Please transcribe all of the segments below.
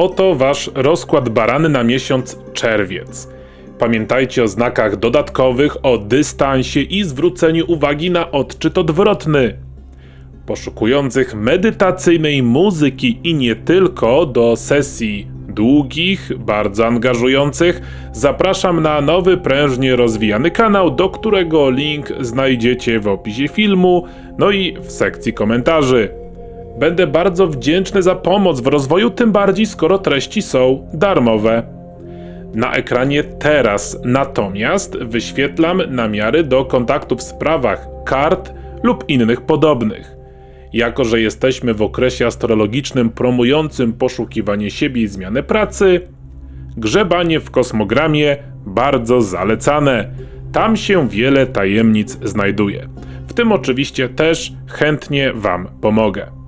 oto wasz rozkład barany na miesiąc czerwiec. Pamiętajcie o znakach dodatkowych, o dystansie i zwróceniu uwagi na odczyt odwrotny. Poszukujących medytacyjnej muzyki i nie tylko do sesji długich, bardzo angażujących, zapraszam na nowy, prężnie rozwijany kanał, do którego link znajdziecie w opisie filmu, no i w sekcji komentarzy. Będę bardzo wdzięczny za pomoc w rozwoju, tym bardziej skoro treści są darmowe. Na ekranie teraz natomiast wyświetlam namiary do kontaktów w sprawach kart lub innych podobnych. Jako, że jesteśmy w okresie astrologicznym promującym poszukiwanie siebie i zmianę pracy, grzebanie w kosmogramie bardzo zalecane. Tam się wiele tajemnic znajduje. W tym oczywiście też chętnie Wam pomogę.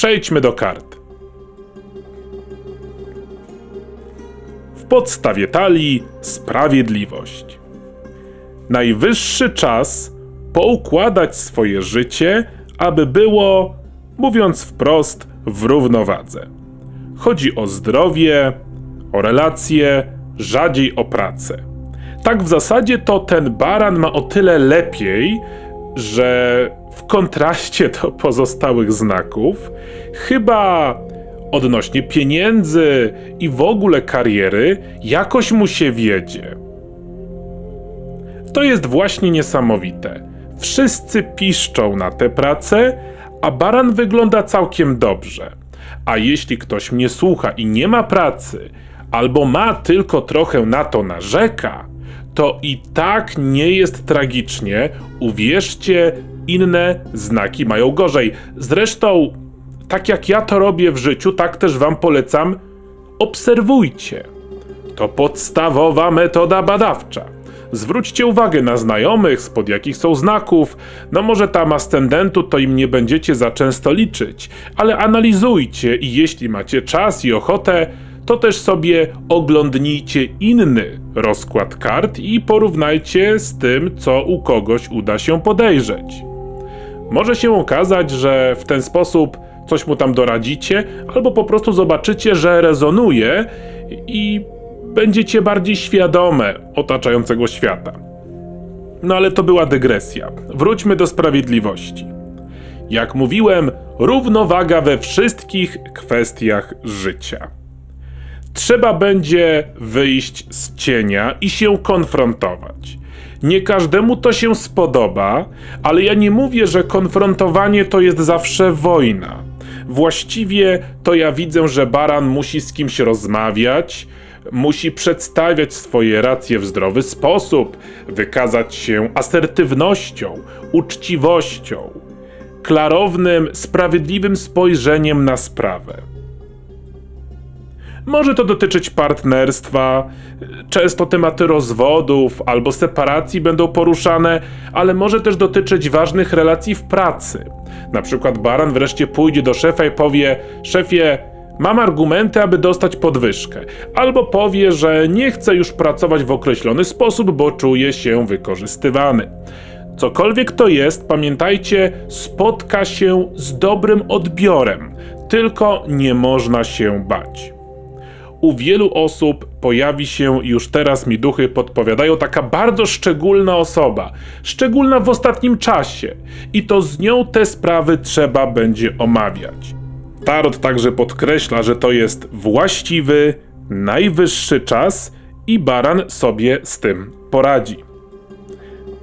Przejdźmy do kart. W podstawie talii sprawiedliwość. Najwyższy czas poukładać swoje życie, aby było, mówiąc wprost, w równowadze. Chodzi o zdrowie, o relacje, rzadziej o pracę. Tak w zasadzie to ten baran ma o tyle lepiej, że w kontraście do pozostałych znaków, chyba odnośnie pieniędzy i w ogóle kariery, jakoś mu się wiedzie. To jest właśnie niesamowite. Wszyscy piszczą na tę pracę, a baran wygląda całkiem dobrze. A jeśli ktoś mnie słucha i nie ma pracy, albo ma tylko trochę na to narzeka, to i tak nie jest tragicznie. Uwierzcie, inne znaki mają gorzej. Zresztą, tak jak ja to robię w życiu, tak też wam polecam, obserwujcie. To podstawowa metoda badawcza. Zwróćcie uwagę na znajomych, spod jakich są znaków. No może tam ascendentu to im nie będziecie za często liczyć, ale analizujcie i jeśli macie czas i ochotę, to też sobie oglądnijcie inny rozkład kart i porównajcie z tym, co u kogoś uda się podejrzeć. Może się okazać, że w ten sposób coś mu tam doradzicie, albo po prostu zobaczycie, że rezonuje i będziecie bardziej świadome otaczającego świata. No ale to była dygresja. Wróćmy do sprawiedliwości. Jak mówiłem, równowaga we wszystkich kwestiach życia. Trzeba będzie wyjść z cienia i się konfrontować. Nie każdemu to się spodoba, ale ja nie mówię, że konfrontowanie to jest zawsze wojna. Właściwie to ja widzę, że baran musi z kimś rozmawiać, musi przedstawiać swoje racje w zdrowy sposób, wykazać się asertywnością, uczciwością, klarownym, sprawiedliwym spojrzeniem na sprawę. Może to dotyczyć partnerstwa, często tematy rozwodów albo separacji będą poruszane, ale może też dotyczyć ważnych relacji w pracy. Na przykład baran wreszcie pójdzie do szefa i powie: Szefie, mam argumenty, aby dostać podwyżkę, albo powie, że nie chce już pracować w określony sposób, bo czuje się wykorzystywany. Cokolwiek to jest, pamiętajcie, spotka się z dobrym odbiorem, tylko nie można się bać. U wielu osób pojawi się, już teraz mi duchy podpowiadają, taka bardzo szczególna osoba, szczególna w ostatnim czasie, i to z nią te sprawy trzeba będzie omawiać. Tarot także podkreśla, że to jest właściwy, najwyższy czas i baran sobie z tym poradzi.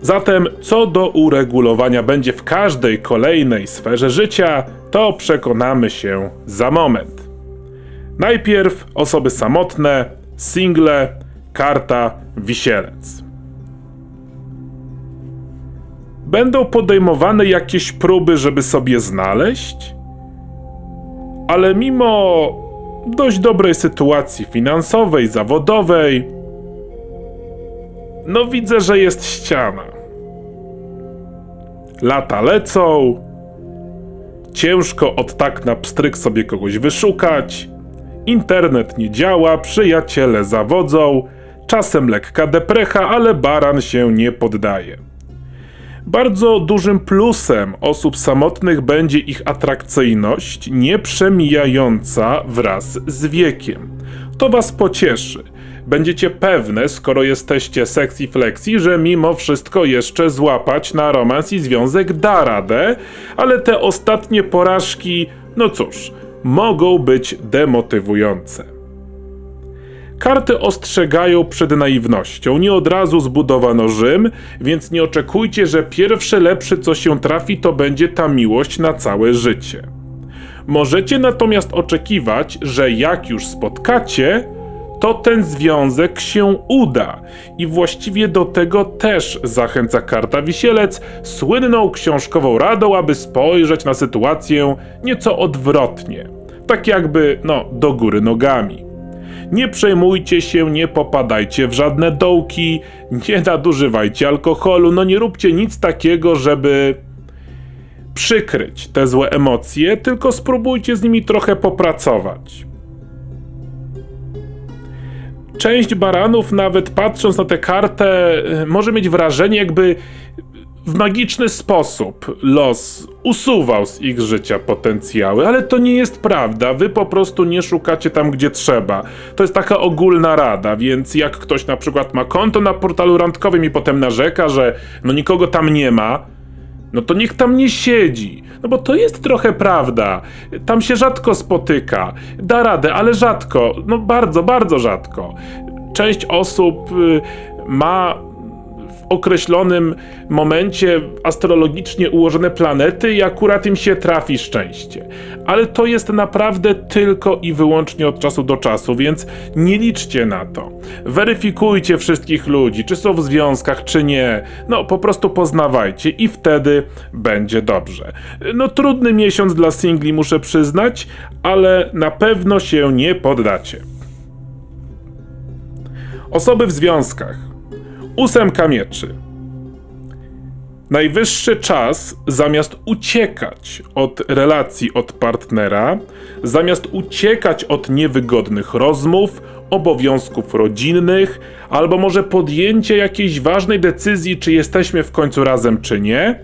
Zatem, co do uregulowania będzie w każdej kolejnej sferze życia, to przekonamy się za moment. Najpierw osoby samotne, single, karta, wisielec. Będą podejmowane jakieś próby, żeby sobie znaleźć? ale mimo dość dobrej sytuacji finansowej, zawodowej, no widzę, że jest ściana. Lata lecą, ciężko od tak na pstryk sobie kogoś wyszukać, internet nie działa, przyjaciele zawodzą, czasem lekka deprecha, ale baran się nie poddaje. Bardzo dużym plusem osób samotnych będzie ich atrakcyjność, nieprzemijająca wraz z wiekiem. To Was pocieszy. Będziecie pewne, skoro jesteście sexy flexi, że mimo wszystko jeszcze złapać na romans i związek da radę, ale te ostatnie porażki, no cóż, mogą być demotywujące. Karty ostrzegają przed naiwnością. Nie od razu zbudowano Rzym, więc nie oczekujcie, że pierwsze lepsze co się trafi to będzie ta miłość na całe życie. Możecie natomiast oczekiwać, że jak już spotkacie, to ten związek się uda. I właściwie do tego też zachęca karta Wisielec, słynną książkową radą, aby spojrzeć na sytuację nieco odwrotnie. Tak jakby, no, do góry nogami. Nie przejmujcie się, nie popadajcie w żadne dołki, nie nadużywajcie alkoholu, no nie róbcie nic takiego, żeby przykryć te złe emocje, tylko spróbujcie z nimi trochę popracować. Część baranów, nawet patrząc na tę kartę, y, może mieć wrażenie, jakby w magiczny sposób los usuwał z ich życia potencjały, ale to nie jest prawda. Wy po prostu nie szukacie tam, gdzie trzeba. To jest taka ogólna rada, więc jak ktoś na przykład ma konto na portalu randkowym i potem narzeka, że no nikogo tam nie ma, no to niech tam nie siedzi. No bo to jest trochę prawda. Tam się rzadko spotyka. Da radę, ale rzadko. No bardzo, bardzo rzadko. Część osób y, ma określonym momencie astrologicznie ułożone planety i akurat im się trafi szczęście. Ale to jest naprawdę tylko i wyłącznie od czasu do czasu, więc nie liczcie na to. Weryfikujcie wszystkich ludzi, czy są w związkach, czy nie. No, po prostu poznawajcie i wtedy będzie dobrze. No, trudny miesiąc dla singli, muszę przyznać, ale na pewno się nie poddacie. Osoby w związkach. Ósemka mieczy. Najwyższy czas, zamiast uciekać od relacji od partnera, zamiast uciekać od niewygodnych rozmów, obowiązków rodzinnych, albo może podjęcie jakiejś ważnej decyzji, czy jesteśmy w końcu razem, czy nie,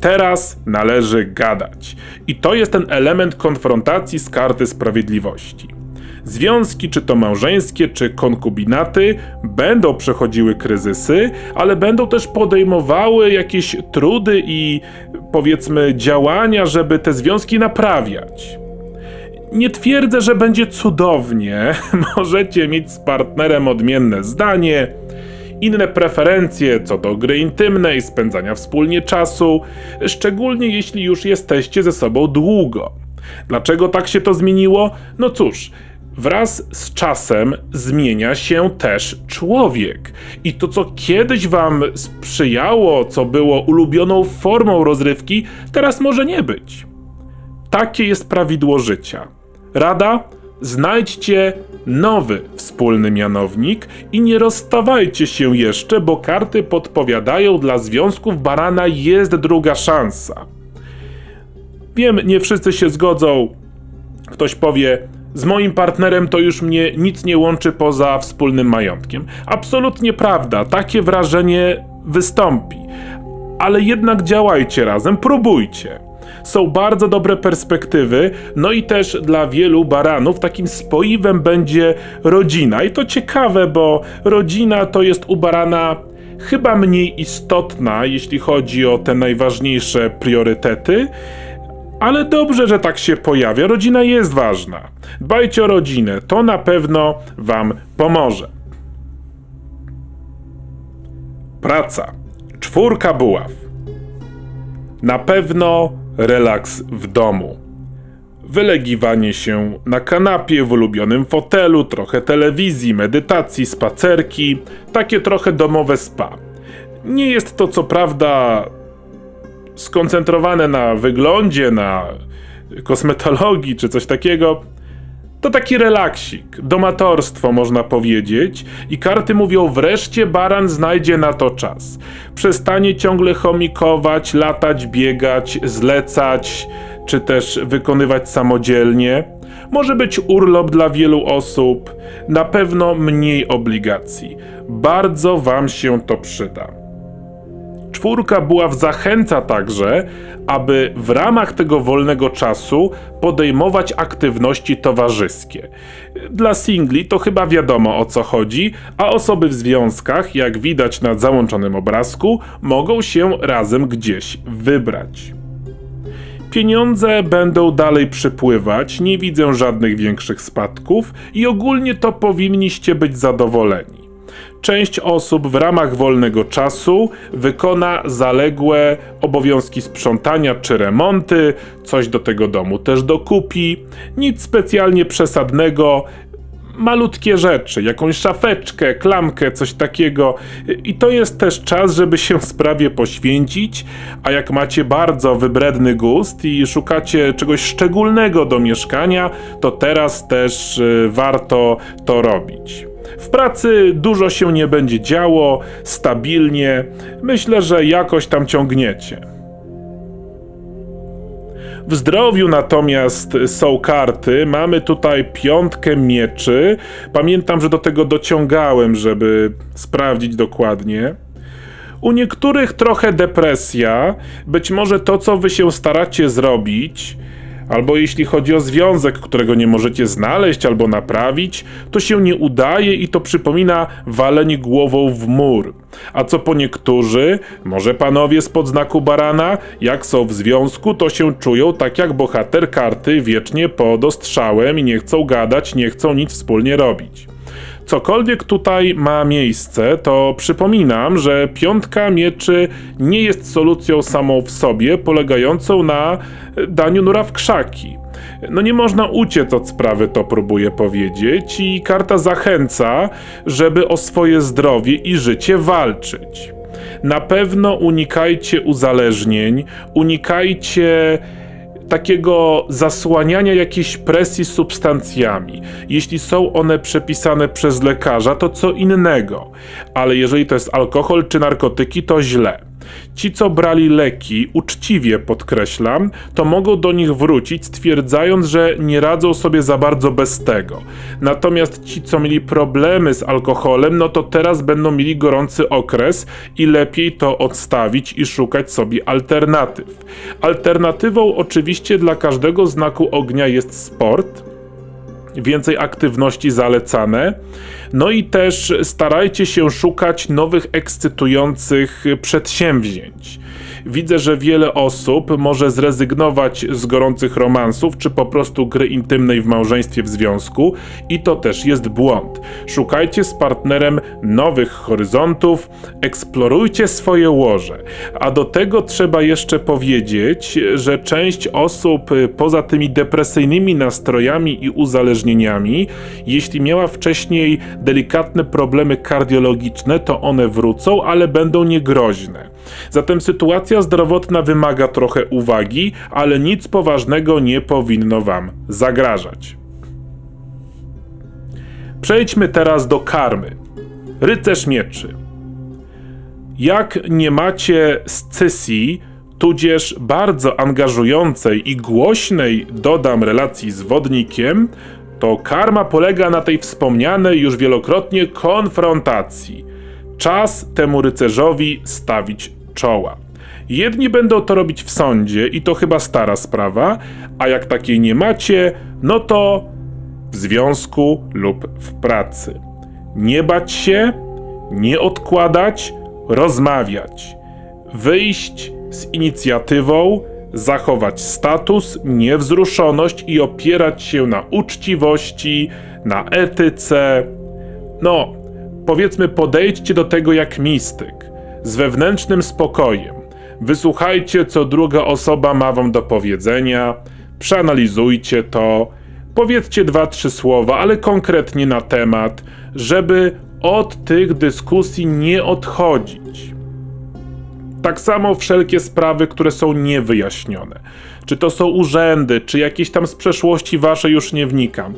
teraz należy gadać. I to jest ten element konfrontacji z karty sprawiedliwości. Związki, czy to małżeńskie, czy konkubinaty, będą przechodziły kryzysy, ale będą też podejmowały jakieś trudy i powiedzmy działania, żeby te związki naprawiać. Nie twierdzę, że będzie cudownie. Możecie mieć z partnerem odmienne zdanie, inne preferencje co do gry intymnej, spędzania wspólnie czasu, szczególnie jeśli już jesteście ze sobą długo. Dlaczego tak się to zmieniło? No cóż, Wraz z czasem zmienia się też człowiek. I to, co kiedyś wam sprzyjało, co było ulubioną formą rozrywki, teraz może nie być. Takie jest prawidło życia. Rada: znajdźcie nowy wspólny mianownik i nie rozstawajcie się jeszcze, bo karty podpowiadają, dla związków barana jest druga szansa. Wiem, nie wszyscy się zgodzą. Ktoś powie, z moim partnerem to już mnie nic nie łączy poza wspólnym majątkiem. Absolutnie prawda, takie wrażenie wystąpi. Ale jednak działajcie razem, próbujcie. Są bardzo dobre perspektywy, no i też dla wielu baranów takim spoiwem będzie rodzina. I to ciekawe, bo rodzina to jest u barana chyba mniej istotna, jeśli chodzi o te najważniejsze priorytety. Ale dobrze, że tak się pojawia. Rodzina jest ważna. Dbajcie o rodzinę, to na pewno Wam pomoże. Praca. Czwórka buław. Na pewno relaks w domu. Wylegiwanie się na kanapie w ulubionym fotelu, trochę telewizji, medytacji, spacerki, takie trochę domowe spa. Nie jest to co prawda skoncentrowane na wyglądzie, na kosmetologii czy coś takiego, to taki relaksik, domatorstwo można powiedzieć i karty mówią wreszcie baran znajdzie na to czas. Przestanie ciągle chomikować, latać, biegać, zlecać, czy też wykonywać samodzielnie. Może być urlop dla wielu osób, na pewno mniej obligacji. Bardzo wam się to przyda. Czwórka Buław zachęca także, aby w ramach tego wolnego czasu podejmować aktywności towarzyskie. Dla singli to chyba wiadomo o co chodzi, a osoby w związkach, jak widać na załączonym obrazku, mogą się razem gdzieś wybrać. Pieniądze będą dalej przypływać, nie widzę żadnych większych spadków i ogólnie to powinniście być zadowoleni. Część osób w ramach wolnego czasu wykona zaległe obowiązki sprzątania czy remonty, coś do tego domu też dokupi. Nic specjalnie przesadnego, malutkie rzeczy, jakąś szafeczkę, klamkę, coś takiego. I to jest też czas, żeby się sprawie poświęcić. A jak macie bardzo wybredny gust i szukacie czegoś szczególnego do mieszkania, to teraz też y, warto to robić. W pracy dużo się nie będzie działo, stabilnie. Myślę, że jakoś tam ciągniecie. W zdrowiu natomiast są karty. Mamy tutaj piątkę mieczy. Pamiętam, że do tego dociągałem, żeby sprawdzić dokładnie. U niektórych trochę depresja, być może to, co wy się staracie zrobić, albo jeśli chodzi o związek, którego nie możecie znaleźć albo naprawić, to się nie udaje i to przypomina walenie głową w mur. A co po niektórzy, może panowie spod znaku barana, jak są w związku, to się czują tak jak bohater karty wiecznie pod ostrzałem i nie chcą gadać, nie chcą nic wspólnie robić cokolwiek tutaj ma miejsce, to przypominam, że piątka mieczy nie jest solucją samą w sobie, polegającą na daniu nura w krzaki. No nie można uciec od sprawy, to próbuję powiedzieć, i karta zachęca, żeby o swoje zdrowie i życie walczyć. Na pewno unikajcie uzależnień, unikajcie takiego zasłaniania jakiejś presji substancjami. Jeśli są one przepisane przez lekarza, to co innego, ale jeżeli to jest alkohol czy narkotyki, to źle. Ci, co brali leki, uczciwie podkreślam, to mogą do nich wrócić, stwierdzając, że nie radzą sobie za bardzo bez tego. Natomiast ci, co mieli problemy z alkoholem, no to teraz będą mieli gorący okres i lepiej to odstawić i szukać sobie alternatyw. Alternatywą oczywiście dla każdego znaku ognia jest sport więcej aktywności zalecane. No i też starajcie się szukać nowych ekscytujących przedsięwzięć. Widzę, że wiele osób może zrezygnować z gorących romansów, czy po prostu gry intymnej w małżeństwie w związku, i to też jest błąd. Szukajcie z partnerem nowych horyzontów, eksplorujcie swoje łoże. A do tego trzeba jeszcze powiedzieć, że część osób poza tymi depresyjnymi nastrojami i uzależnieniami, jeśli miała wcześniej delikatne problemy kardiologiczne, to one wrócą, ale będą niegroźne. Zatem sytuacja zdrowotna wymaga trochę uwagi, ale nic poważnego nie powinno Wam zagrażać. Przejdźmy teraz do karmy. Rycerz mieczy. Jak nie macie scysji, tudzież bardzo angażującej i głośnej, dodam, relacji z wodnikiem, to karma polega na tej wspomnianej już wielokrotnie konfrontacji. Czas temu rycerzowi stawić czoła. Jedni będą to robić w sądzie i to chyba stara sprawa, a jak takiej nie macie, no to w związku lub w pracy. Nie bać się, nie odkładać, rozmawiać, wyjść z inicjatywą, zachować status, niewzruszoność i opierać się na uczciwości, na etyce. No, powiedzmy, podejdźcie do tego jak mistyk z wewnętrznym spokojem. Wysłuchajcie, co druga osoba ma wam do powiedzenia, przeanalizujcie to, powiedzcie dwa, trzy słowa, ale konkretnie na temat, żeby od tych dyskusji nie odchodzić. Tak samo wszelkie sprawy, które są niewyjaśnione. Czy to są urzędy, czy jakieś tam z przeszłości wasze, już nie wnikam.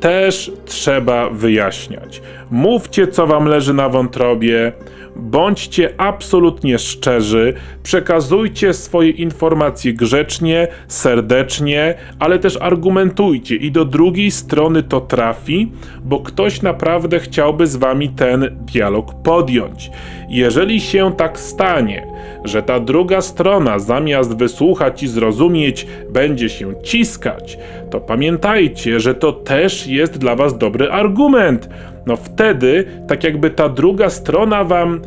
Też trzeba wyjaśniać. Mówcie, co wam leży na wątrobie, bądźcie absolutnie szczerzy, przekazujcie swoje informacje grzecznie, serdecznie, ale też argumentujcie i do drugiej strony to trafi, bo ktoś naprawdę chciałby z wami ten dialog podjąć. Jeżeli się tak stanie, że ta druga strona zamiast wysłuchać i zrozumieć, będzie się ciskać, to pamiętajcie, że to też jest dla was dobry argument. No wtedy, tak jakby ta druga strona wam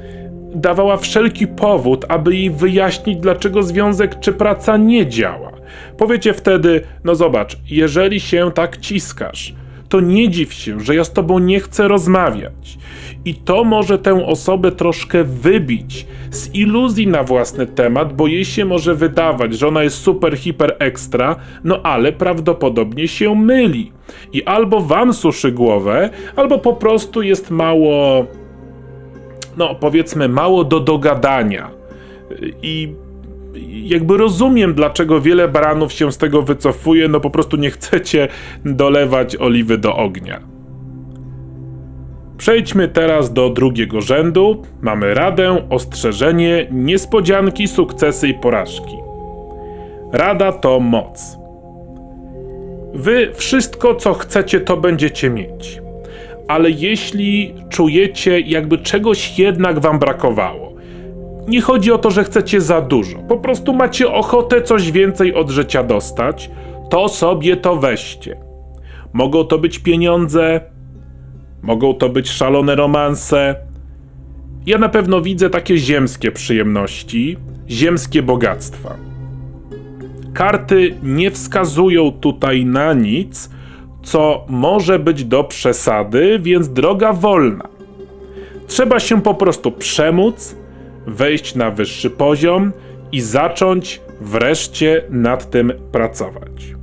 dawała wszelki powód, aby jej wyjaśnić, dlaczego związek czy praca nie działa. Powiecie wtedy: No zobacz, jeżeli się tak ciskasz, to nie dziw się, że ja z tobą nie chcę rozmawiać. I to może tę osobę troszkę wybić z iluzji na własny temat, bo jej się może wydawać, że ona jest super, hiper ekstra, no ale prawdopodobnie się myli. I albo wam suszy głowę, albo po prostu jest mało, no powiedzmy, mało do dogadania. I jakby rozumiem, dlaczego wiele baranów się z tego wycofuje, no po prostu nie chcecie dolewać oliwy do ognia. Przejdźmy teraz do drugiego rzędu. Mamy radę, ostrzeżenie, niespodzianki, sukcesy i porażki. Rada to moc. Wy wszystko, co chcecie, to będziecie mieć. Ale jeśli czujecie, jakby czegoś jednak wam brakowało, nie chodzi o to, że chcecie za dużo, po prostu macie ochotę coś więcej od życia dostać, to sobie to weźcie. Mogą to być pieniądze, mogą to być szalone romanse. Ja na pewno widzę takie ziemskie przyjemności, ziemskie bogactwa. Karty nie wskazują tutaj na nic, co może być do przesady, więc droga wolna. Trzeba się po prostu przemóc, wejść na wyższy poziom i zacząć wreszcie nad tym pracować.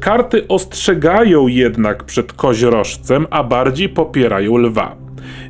Karty ostrzegają jednak przed koźrożcem, a bardziej popierają lwa.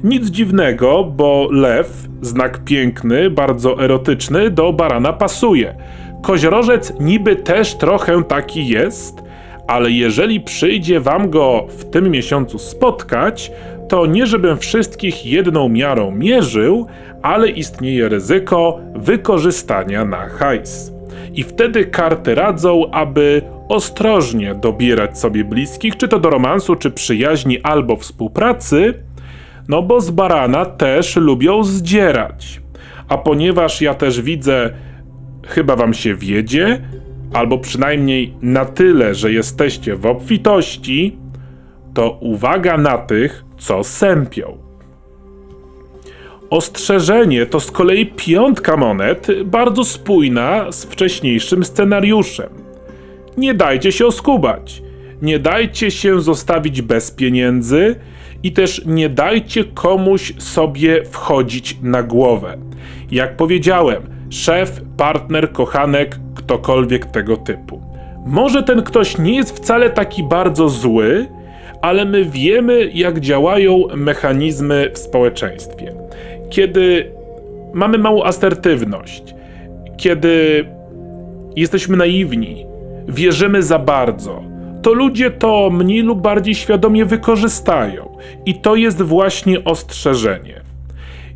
Nic dziwnego, bo lew, znak piękny, bardzo erotyczny, do barana pasuje. Koźrożec niby też trochę taki jest, ale jeżeli przyjdzie wam go w tym miesiącu spotkać, to nie żebym wszystkich jedną miarą mierzył, ale istnieje ryzyko wykorzystania na hajs. I wtedy karty radzą, aby ostrożnie dobierać sobie bliskich, czy to do romansu, czy przyjaźni, albo współpracy, no bo z barana też lubią zdzierać. A ponieważ ja też widzę, chyba wam się wiedzie, albo przynajmniej na tyle, że jesteście w obfitości, to uwaga na tych, co sępią. Ostrzeżenie to z kolei piątka monet, bardzo spójna z wcześniejszym scenariuszem. Nie dajcie się oskubać, nie dajcie się zostawić bez pieniędzy i też nie dajcie komuś sobie wchodzić na głowę. Jak powiedziałem, szef, partner, kochanek, ktokolwiek tego typu. Może ten ktoś nie jest wcale taki bardzo zły, ale my wiemy, jak działają mechanizmy w społeczeństwie. Kiedy mamy małą asertywność, kiedy jesteśmy naiwni, wierzymy za bardzo, to ludzie to mniej lub bardziej świadomie wykorzystają. I to jest właśnie ostrzeżenie.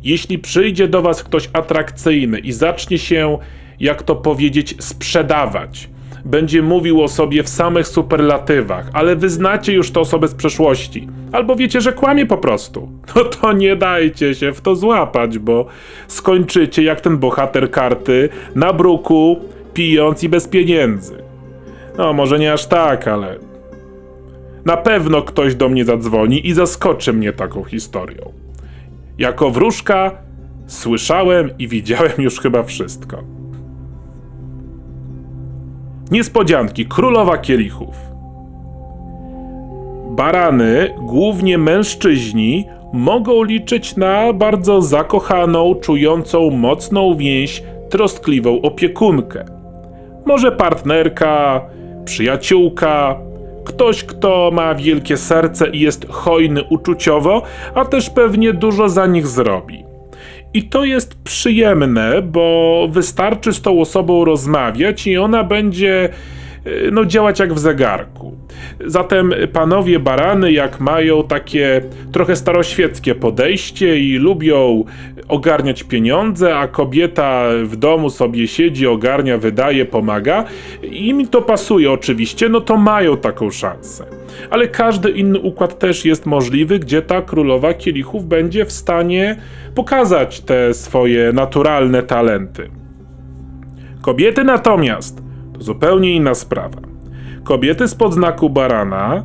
Jeśli przyjdzie do Was ktoś atrakcyjny i zacznie się, jak to powiedzieć, sprzedawać, będzie mówił o sobie w samych superlatywach, ale wy znacie już tę osobę z przeszłości, albo wiecie, że kłamie po prostu, no to nie dajcie się w to złapać, bo skończycie jak ten bohater karty na bruku, pijąc i bez pieniędzy. No, może nie aż tak, ale na pewno ktoś do mnie zadzwoni i zaskoczy mnie taką historią. Jako wróżka słyszałem i widziałem już chyba wszystko. Niespodzianki, królowa kielichów. Barany, głównie mężczyźni, mogą liczyć na bardzo zakochaną, czującą mocną więź, troskliwą opiekunkę. Może partnerka, przyjaciółka, ktoś, kto ma wielkie serce i jest hojny uczuciowo, a też pewnie dużo za nich zrobi. I to jest przyjemne, bo wystarczy z tą osobą rozmawiać i ona będzie no, działać jak w zegarku. Zatem panowie barany, jak mają takie trochę staroświeckie podejście i lubią ogarniać pieniądze, a kobieta w domu sobie siedzi, ogarnia, wydaje, pomaga, im to pasuje oczywiście, no to mają taką szansę. Ale każdy inny układ też jest możliwy, gdzie ta królowa kielichów będzie w stanie pokazać te swoje naturalne talenty. Kobiety natomiast to zupełnie inna sprawa. Kobiety z podznaku barana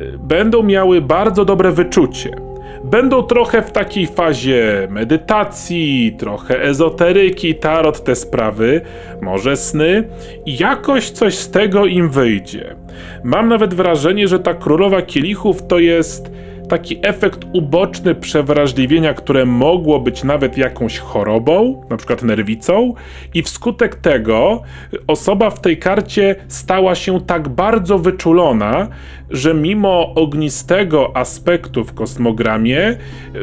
y, będą miały bardzo dobre wyczucie. Będą trochę w takiej fazie medytacji, trochę ezoteryki, tarot, te sprawy, może sny i jakoś coś z tego im wyjdzie. Mam nawet wrażenie, że ta królowa kielichów to jest taki efekt uboczny przewrażliwienia, które mogło być nawet jakąś chorobą, na przykład nerwicą, i wskutek tego osoba w tej karcie stała się tak bardzo wyczulona, że mimo ognistego aspektu w kosmogramie,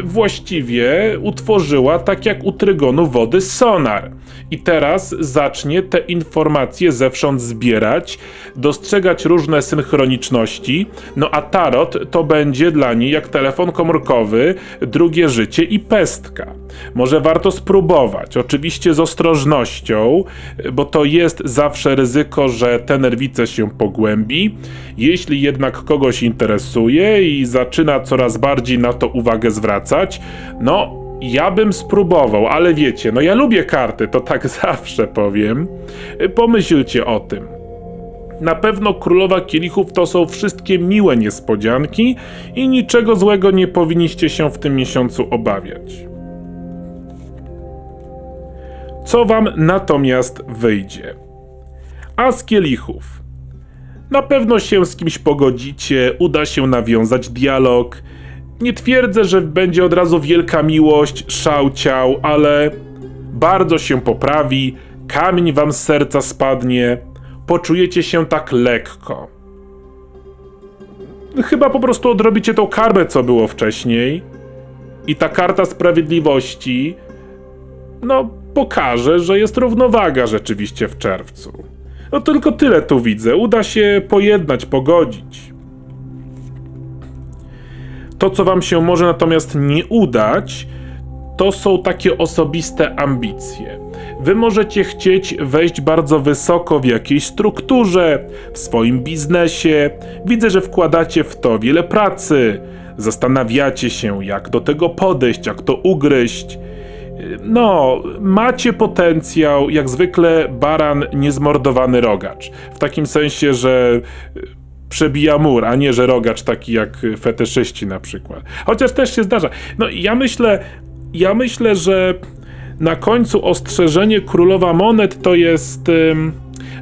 właściwie utworzyła tak jak u trygonu wody sonar. I teraz zacznie te informacje zewsząd zbierać, dostrzegać różne synchroniczności, no a tarot to będzie dla niej jak telefon komórkowy, drugie życie i pestka. Może warto spróbować, oczywiście z ostrożnością, bo to jest zawsze ryzyko, że te nerwice się pogłębi. Jeśli jednak kogoś interesuje i zaczyna coraz bardziej na to uwagę zwracać, no ja bym spróbował, ale wiecie, no ja lubię karty, to tak zawsze powiem. Pomyślcie o tym. Na pewno Królowa Kielichów to są wszystkie miłe niespodzianki i niczego złego nie powinniście się w tym miesiącu obawiać. Co wam natomiast wyjdzie? A z Kielichów. Na pewno się z kimś pogodzicie, uda się nawiązać dialog. Nie twierdzę, że będzie od razu wielka miłość, szał ciał, ale bardzo się poprawi, kamień wam z serca spadnie, poczujecie się tak lekko. Chyba po prostu odrobicie tą karmę, co było wcześniej. I ta karta sprawiedliwości, no, pokaże, że jest równowaga rzeczywiście w czerwcu. No tylko tyle tu widzę. Uda się pojednać, pogodzić. To, co wam się może natomiast nie udać, to są takie osobiste ambicje. Wy możecie chcieć wejść bardzo wysoko w jakiejś strukturze, w swoim biznesie. Widzę, że wkładacie w to wiele pracy. Zastanawiacie się, jak do tego podejść, jak to ugryźć. No, macie potencjał, jak zwykle baran niezmordowany rogacz. W takim sensie, że przebija mur, a nie, że rogacz taki jak fetyszyści na przykład. Chociaż też się zdarza. No ja myślę, ja myślę, że na końcu ostrzeżenie królowa monet to jest ym,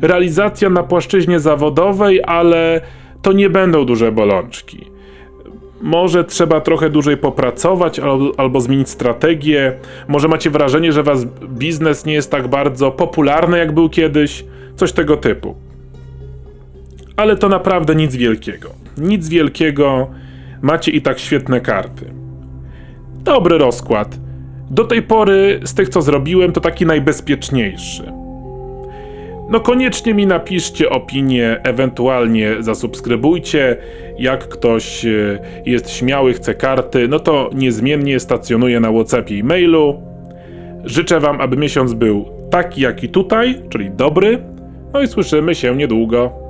realizacja na płaszczyźnie zawodowej, ale to nie będą duże bolączki. Może trzeba trochę dłużej popracować albo, albo zmienić strategię. Może macie wrażenie, że was biznes nie jest tak bardzo popularny, jak był kiedyś. Coś tego typu. Ale to naprawdę nic wielkiego. Nic wielkiego. Macie i tak świetne karty. Dobry rozkład. Do tej pory z tych, co zrobiłem, to taki najbezpieczniejszy. No koniecznie mi napiszcie opinię, ewentualnie zasubskrybujcie. Jak ktoś e, jest śmiały, chce karty, no to niezmiennie stacjonuję na WhatsAppie i mailu. Życzę Wam, aby miesiąc był taki, jak i tutaj, czyli dobry. No i słyszymy się niedługo.